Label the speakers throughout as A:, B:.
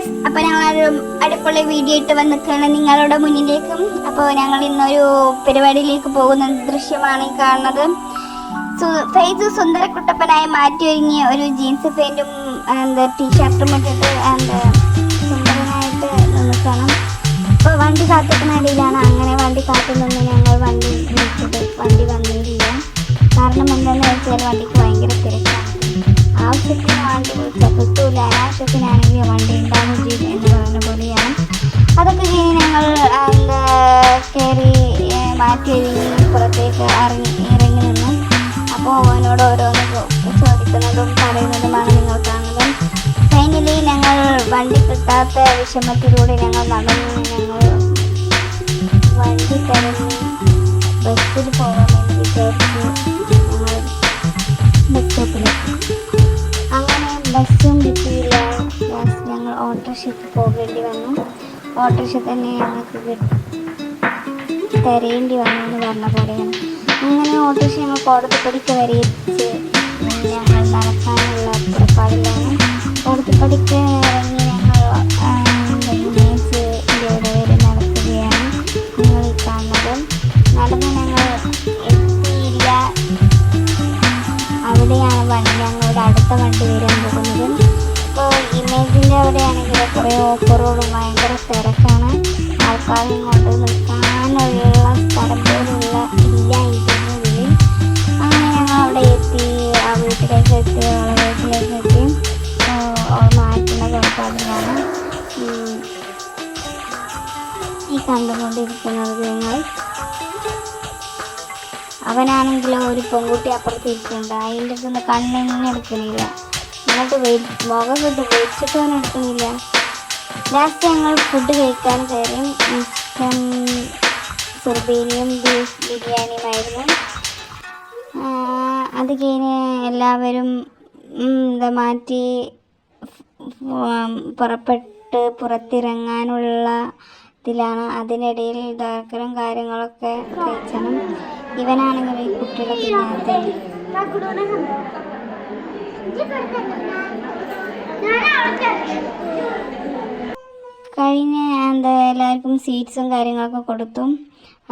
A: Guys അപ്പോൾ ഞങ്ങളൊരു അടുപ്പുള്ള video ഇട്ട് വന്നിട്ടാണ് നിങ്ങളുടെ മുന്നിലേക്കും. അപ്പോൾ ഞങ്ങൾ ഇന്നൊരു പരിപാടിയിലേക്ക് പോകുന്ന ദൃശ്യമാണ് ഈ കാണുന്നത്. ഫേസ് സുന്ദരക്കുട്ടപ്പനായി മാറ്റി ഒരുങ്ങിയ ഒരു ജീൻസ് പാന്റും എന്താ ടീഷർട്ടും ഇട്ടിട്ട് എന്താ സുന്ദരനായിട്ട് നിൽക്കണം. ഇപ്പോൾ വണ്ടി കാത്തിക്കുന്ന ഇടയിലാണ്. അങ്ങനെ വണ്ടി കാത്തു നിന്ന് ഞങ്ങൾ വണ്ടി അനാവശ്യത്തിനാണെങ്കിൽ വണ്ടി ഉണ്ടാകും ചെയ്യും എന്ന് പറയുന്ന പോലെയാണ് അതൊക്കെ കഴിഞ്ഞ് ഞങ്ങൾ എന്താ കയറി മാറ്റി ഒരുങ്ങി പുറത്തേക്ക് ഇറങ്ങി ഇറങ്ങി നിന്നു അപ്പോൾ അവനോട് ഓരോന്ന് ചോദിക്കുന്നതും പറയുന്നതുമാണ് നിങ്ങൾ കാണുന്നത്. ഫൈനലി ഞങ്ങൾ വണ്ടി കിട്ടാത്ത വിഷമത്തിലൂടെ ഞങ്ങൾ നടന്നു. ഞങ്ങൾ വണ്ടി തിരഞ്ഞ് ബസ്സിൽ പോകാമെന്ന് വിചാരിച്ചു. കിട്ടിയില്ല. ലാസ്റ്റ് ഞങ്ങൾ ഓട്ടോറിക്ഷയ്ക്ക് പോകേണ്ടി വന്നു. ഓട്ടോറിക്ഷ തന്നെ ഞങ്ങൾക്ക് തരേണ്ടി വന്നു എന്ന് പറഞ്ഞ പോലെയാണ്. അങ്ങനെ ഓട്ടോറിക്ഷ ഞങ്ങൾ കോടതിപ്പടിക്ക് വരെ എത്തിച്ച് ഞങ്ങൾ നടക്കാനുള്ള പുറപ്പാടിലാണ് കോടതിപ്പടിക്ക് ഇറങ്ങി ഞങ്ങൾ വരെ നടക്കുകയാണ് ഞങ്ങൾ കാണുന്നത്. നടന്ന് ഞങ്ങൾ എത്തിയില്ല. അവിടെയാണ് വണ്ടി ഞങ്ങളുടെ അടുത്ത വണ്ടി വരാൻ കുറേ ഓഫറുകളും ഭയങ്കര തിരക്കാണ്. ആൾക്കാരും കൊണ്ട് നിൽക്കാനുള്ള സ്ഥലം പോലുള്ള ഇല്ല അങ്ങനെ ഞങ്ങൾ അവിടെ എത്തി ആ വീട്ടിലേക്ക് എത്തി അവളെ വീട്ടിലേക്ക് എത്തി. മാറ്റുന്ന പുറപ്പാടിലാണ് ഈ കണ്ടുകൊണ്ടിരിക്കുന്നത് ഞങ്ങൾ അവനാണെങ്കിലോ ഒരു പെൺകുട്ടി അപ്പുറത്ത് ഇരിക്കുന്നുണ്ട് അതിന്റെ അടുത്ത് കണ്ണിങ്ങനെ എടുക്കണില്ല. എന്നിട്ട് വെയി മുഖം കിട്ടും എടുക്കുന്നില്ല ലാസ്റ്റ് ഞങ്ങൾ ഫുഡ് കഴിക്കാൻ കയറി സുർബീനിയും ബീഫ് ബിരിയാണിയുമായിരുന്നു അത് കഴിഞ്ഞ് എല്ലാവരും എന്താ മാറ്റി പുറപ്പെട്ട് പുറത്തിറങ്ങാനുള്ള ഇതിലാണ്. അതിനിടയിൽ ഇതാക്കലും കാര്യങ്ങളൊക്കെ കഴിച്ചണം ഇവനാണെങ്കിൽ ഈ കുട്ടികളെ പിന്നാലെ. കഴിഞ്ഞ എന്താ എല്ലാവർക്കും സ്വീറ്റ്സും കാര്യങ്ങളൊക്കെ കൊടുത്തു.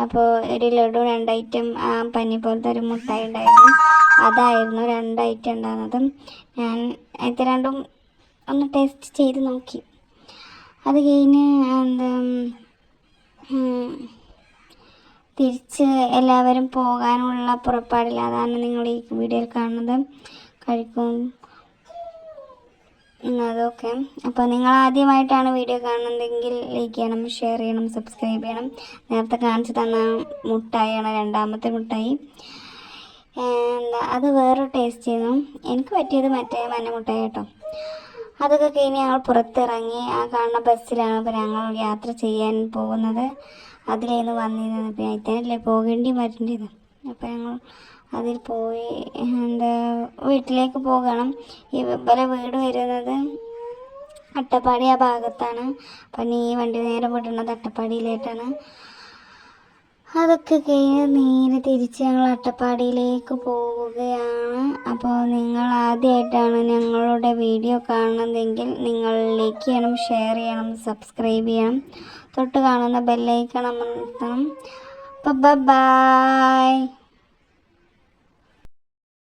A: അപ്പോൾ ഒരു ലഡു രണ്ട് ഐറ്റം പനി പോലത്തെ ഒരു മുട്ടായി ഉണ്ടായിരുന്നു. അതായിരുന്നു രണ്ട് ഐറ്റം ഉണ്ടാകുന്നത് ഞാൻ ഇത് രണ്ടും ഒന്ന് ടേസ്റ്റ് ചെയ്ത് നോക്കി. അത് കഴിഞ്ഞ് എന്താ തിരിച്ച് എല്ലാവരും പോകാനുള്ള പുറപ്പാടില്ല അതാണ് നിങ്ങൾ ഈ വീഡിയോയിൽ കാണുന്നത്. കഴിക്കും. അതൊക്കെ അപ്പോൾ നിങ്ങൾ ആദ്യമായിട്ടാണ് വീഡിയോ കാണുന്നതെങ്കിൽ ലൈക്ക് ചെയ്യണം ഷെയർ ചെയ്യണം സബ്സ്ക്രൈബ് ചെയ്യണം. നേരത്തെ കാണിച്ചു തന്ന മുട്ടായിയാണ് രണ്ടാമത്തെ മുട്ടായി. എന്താ അത് വേറെ ടേസ്റ്റ് ചെയ്യുന്നു. എനിക്ക് പറ്റിയത് മറ്റേ മഞ്ഞ മുട്ടായി കേട്ടോ. അതൊക്കെ കഴിഞ്ഞ് ഞങ്ങൾ പുറത്തിറങ്ങി ആ കാണുന്ന ബസ്സിലാണ് ഇപ്പോൾ ഞങ്ങൾ യാത്ര ചെയ്യാൻ പോകുന്നത്. അതിലേന്ന് വന്നിരുന്നത്. പിന്നെ ഇത്തരല്ലേ പോകേണ്ടി വരേണ്ടത് അപ്പോൾ ഞങ്ങൾ അതിൽ പോയി എന്താ വീട്ടിലേക്ക് പോകണം. ഇവരെ വീട് വരുന്നത് അട്ടപ്പാടി ആ ഭാഗത്താണ്. അപ്പം ഈ വണ്ടി നേരെ വിടുന്നത് അട്ടപ്പാടിയിലേക്കാണ്. അതൊക്കെ കഴിഞ്ഞ് നേരെ തിരിച്ച് ഞങ്ങൾ അട്ടപ്പാടിയിലേക്ക് പോവുകയാണ്. അപ്പോൾ നിങ്ങൾ ആദ്യമായിട്ടാണ് ഞങ്ങളുടെ വീഡിയോ കാണുന്നതെങ്കിൽ നിങ്ങൾ ലൈക്ക് ചെയ്യണം ഷെയർ ചെയ്യണം സബ്സ്ക്രൈബ് ചെയ്യണം. തൊട്ട് കാണുന്ന ബെല്ലൈക്കണം അമർത്തണം. അപ്പോൾ ബൈ